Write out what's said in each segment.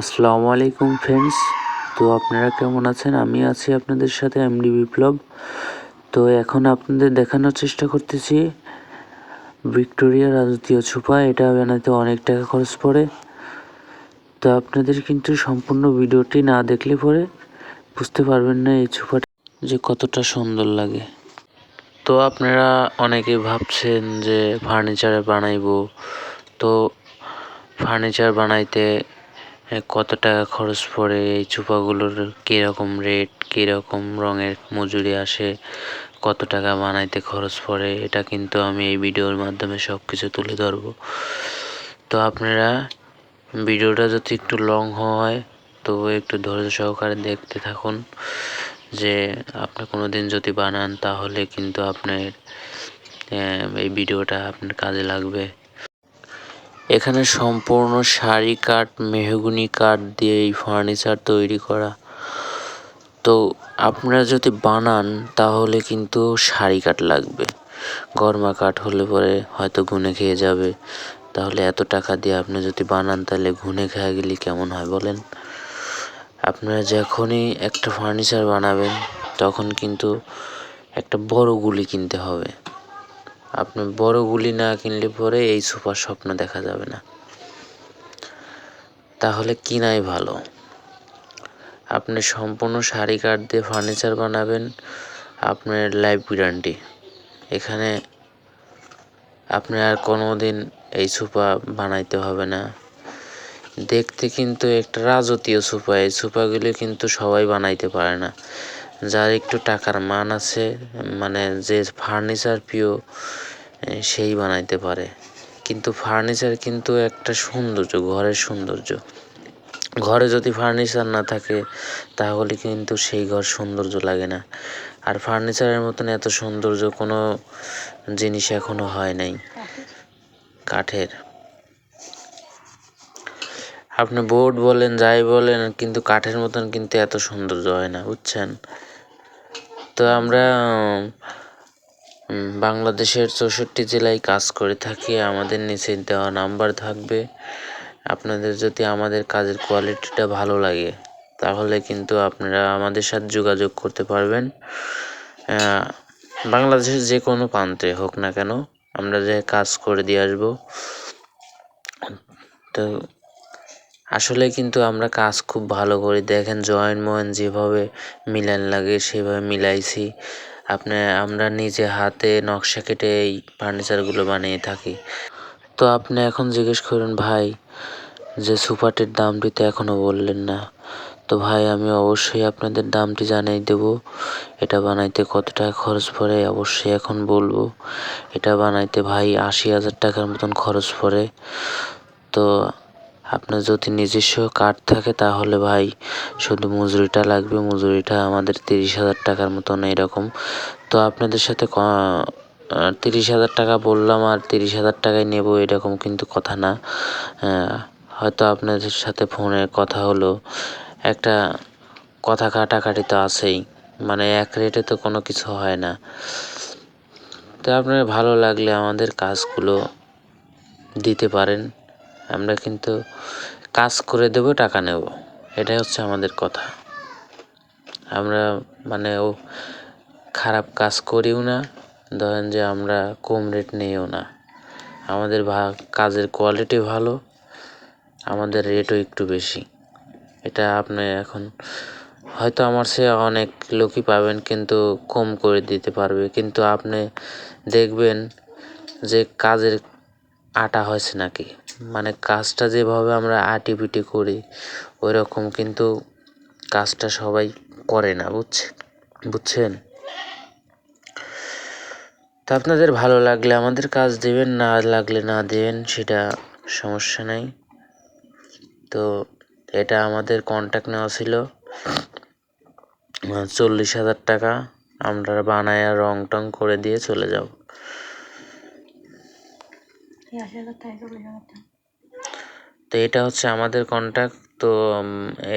আসসালামু আলাইকুম ফ্রেন্ডস। তো আপনারা কেমন আছেন? আমি আছি আপনাদের সাথে এমডি বিপ্লব তো এখন আপনাদের দেখানোর চেষ্টা করতেছি, ভিক্টোরিয়া রাজকীয় ছোপা। এটা বানাতে অনেক টাকা খরচ পড়ে। তো আপনাদের কিন্তু সম্পূর্ণ ভিডিওটি না দেখলে পরে বুঝতে পারবেন না এই ছোপাটা যে কতটা সুন্দর লাগে। তো আপনারা অনেকে ভাবছেন যে ফার্নিচারে বানাইবো। তো ফার্নিচার বানাইতে কত টাকা খরচ পড়ে? এই চোপাগুলোর কীরকম রেট কীরকম রঙের মজুরি আসে? কত টাকা বানাইতে খরচ পড়ে? এটা কিন্তু আমি এই ভিডিওর মাধ্যমে সব কিছু তুলে ধরবো। তো আপনারা ভিডিওটা যদি একটু লং হয়, তো একটু ধৈর্য সহকারে দেখতে থাকুন যে আপনি কোনো দিন যদি বানান, তাহলে কিন্তু আপনার এই ভিডিওটা আপনার কাজে লাগবে। এখানে সম্পূর্ণ শাড়ি কাঠ, মেহগুনি কাঠ দিয়ে এই ফার্নিচার তৈরি করা। তো আপনারা যদি বানান, তাহলে কিন্তু শাড়ি কাঠ লাগবে। গরমা কাঠ হলে পরে হয়তো ঘুনে খেয়ে যাবে। তাহলে এত টাকা দিয়ে আপনি যদি বানান, তাহলে ঘুনে খেয়ে গেলে কেমন হয় বলেন? আপনারা যখনই একটা ফার্নিচার বানাবেন, তখন কিন্তু একটা বড় গুলি কিনতে হবে। আপনি বড় গুলি না কিনলে পরে এই সুপার স্বপ্ন দেখা যাবে না। তাহলে কিনাই ভালো। আপনি সম্পূর্ণ শাড়ি কাঠ দিয়ে ফার্নিচার বানাবেন আপনার লাইফ গ্যারান্টি এখানে আপনি আর কোনো দিন এই সোফা বানাইতে হবে না। দেখতে কিন্তু একটা রাজকীয় সোফা এই সোফাগুলি কিন্তু সবাই বানাইতে পারে না। যার একটু টাকার মান আছে মানে যে ফার্নিচার প্রিয় সেই বানাইতে পারে। কিন্তু ফার্নিচার কিন্তু একটা সৌন্দর্য, ঘরের সৌন্দর্য। ঘরে যদি ফার্নিচার না থাকে, তাহলে কিন্তু সেই ঘর সৌন্দর্য লাগে না। আর ফার্নিচারের মতন এত সৌন্দর্য কোনো জিনিস এখনও হয় নাই। কাঠের। আপনি বোর্ড বলেন, যাই বলেন, কিন্তু কাঠের মতন কিন্তু এত সৌন্দর্য হয় না, বুঝছেন? তো আমরা বাংলাদেশের চৌষট্টি জেলায় কাজ করে থাকি। আমাদের নিচে দেওয়া নাম্বার থাকবে। আপনাদের যদি আমাদের কাজের কোয়ালিটিটা ভালো লাগে, তাহলে কিন্তু আপনারা আমাদের সাথে যোগাযোগ করতে পারবেন। বাংলাদেশের যে কোনো প্রান্তে হোক না কেন, আমরা যে কাজ করে দিয়ে আসব। তো আসলে কিন্তু আমরা কাজ খুব ভালো করি। দেখেন জয়েন ময়েন যেভাবে মিলান লাগে, সেভাবে মিলাইছি। আপনি, আমরা নিজে হাতে নকশা কেটে এই ফার্নিচারগুলো বানিয়ে থাকি। তো আপনি এখন জিজ্ঞেস করুন, ভাই, যে সুপারটির দামটি তো এখনও বললেন না। তো ভাই, আমি অবশ্যই আপনাদের দামটি জানিয়ে দেব। এটা বানাইতে কত টাকা খরচ পড়ে, অবশ্যই এখন বলব। এটা বানাইতে ভাই আশি হাজার টাকার মতন খরচ পড়ে। তো আপনার যদি নিজস্ব কার্ড থাকে তাহলে ভাই, শুধু মজুরিটা লাগবে, মজুরিটা আমাদের তিরিশ হাজার টাকার মতন এরকম। তো আপনাদের সাথে ক- তিরিশ হাজার টাকা বললাম আর তিরিশ হাজার টাকায় নেব এরকম কিন্তু কথা না। হয়তো আপনাদের সাথে ফোনে কথা হলো। একটা কথা কাটাকাটি তো আছেই মানে এক রেটে তো কোনো কিছু হয় না। তো আপনার ভালো লাগলে আমাদের কাজগুলো দিতে পারেন। আমরা কিন্তু কাজ করে দেব, টাকা নেব। এটাই হচ্ছে আমাদের কথা। আমরা মানে ও খারাপ কাজ করিও না, ধরেন যে আমরা কম রেট নিও না। আমাদের কাজের কোয়ালিটি ভালো, আমাদের রেটও একটু বেশি। এটা আপনি এখন হয়তো আমার সে অনেক লোকই পাবেন, কিন্তু কম করে দিতে পারবে। কিন্তু আপনি দেখবেন যে কাজের আটা হয়েছে নাকি? মানে কাজটা যেভাবে আমরা আটি পিটি করি ওই রকম কিন্তু কাজটা সবাই করে না, বুঝছে, বুঝছেন? তো আপনাদের ভালো লাগলে আমাদের কাজ দেবেন, না লাগলে না দেবেন, সেটা সমস্যা নেই। তো এটা আমাদের কন্ট্যাক্ট নেওয়া ছিল চল্লিশ হাজার টাকা, আমরা বানায় রং টং করে দিয়ে চলে যাব। তো এটা হচ্ছে আমাদের কন্ট্যাক্ট তো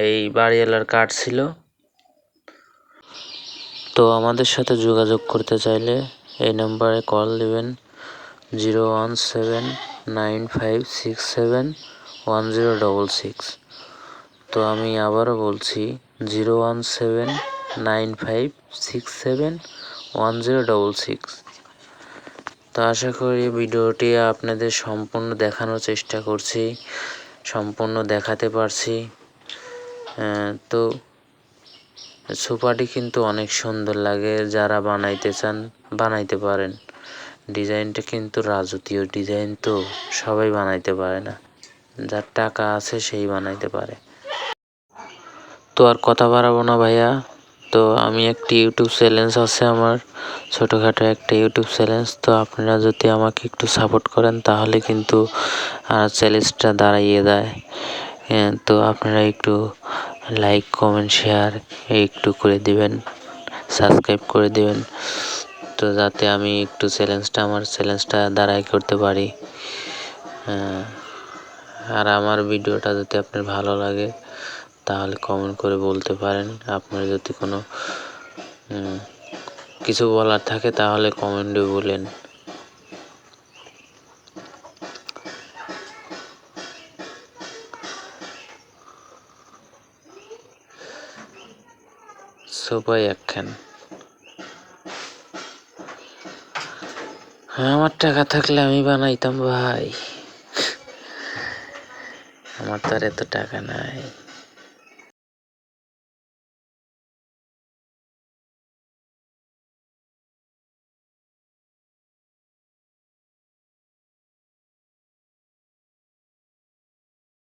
এই বাড়িওয়ালার কার্ড ছিল। তো আমাদের সাথে যোগাযোগ করতে চাইলে এই নাম্বারে কল দিবেন zero one seven nine five six seven one zero double six তো আমি আবারও বলছি zero one seven nine five six seven one zero double six তো আশা করি ভিডিওটি আপনাদের সম্পূর্ণ দেখানোর চেষ্টা করছি, সম্পূর্ণ দেখাতে পারছি। তো সোফাটি কিন্তু অনেক সুন্দর লাগে, যারা বানাইতে চান বানাইতে পারেন। ডিজাইনটা কিন্তু রাজকীয় ডিজাইন তো সবাই বানাইতে পারে না, যার টাকা আছে সেই বানাইতে পারে। তো আর কথা বাড়াবো না ভাইয়া। তো আমি একটি ইউটিউব চ্যালেঞ্জ আছে আমার ছোটোখাটো একটা ইউটিউব চ্যালেঞ্জ। তো আপনারা যদি আমাকে একটু সাপোর্ট করেন তাহলে কিন্তু চ্যালেঞ্জটা দাঁড়াইয়ে দেয় হ্যাঁ, তো আপনারা একটু লাইক কমেন্ট শেয়ার একটু করে দিবেন সাবস্ক্রাইব করে দিবেন। তো যাতে আমি একটু চ্যালেঞ্জটা আমার চ্যালেঞ্জটা দাঁড়াই করতে পারি। হ্যাঁ, আর আমার ভিডিওটা যদি আপনার ভালো লাগে তাহলে কমেন্ট করে বলতে পারেন। আপনার যদি কোনো কিছু বলার থাকে তাহলে কমেন্টে বলেন। সবাই একখান। আমার টাকা থাকলে আমি বানাইতাম ভাই। আমার তো আর এত টাকা নাই।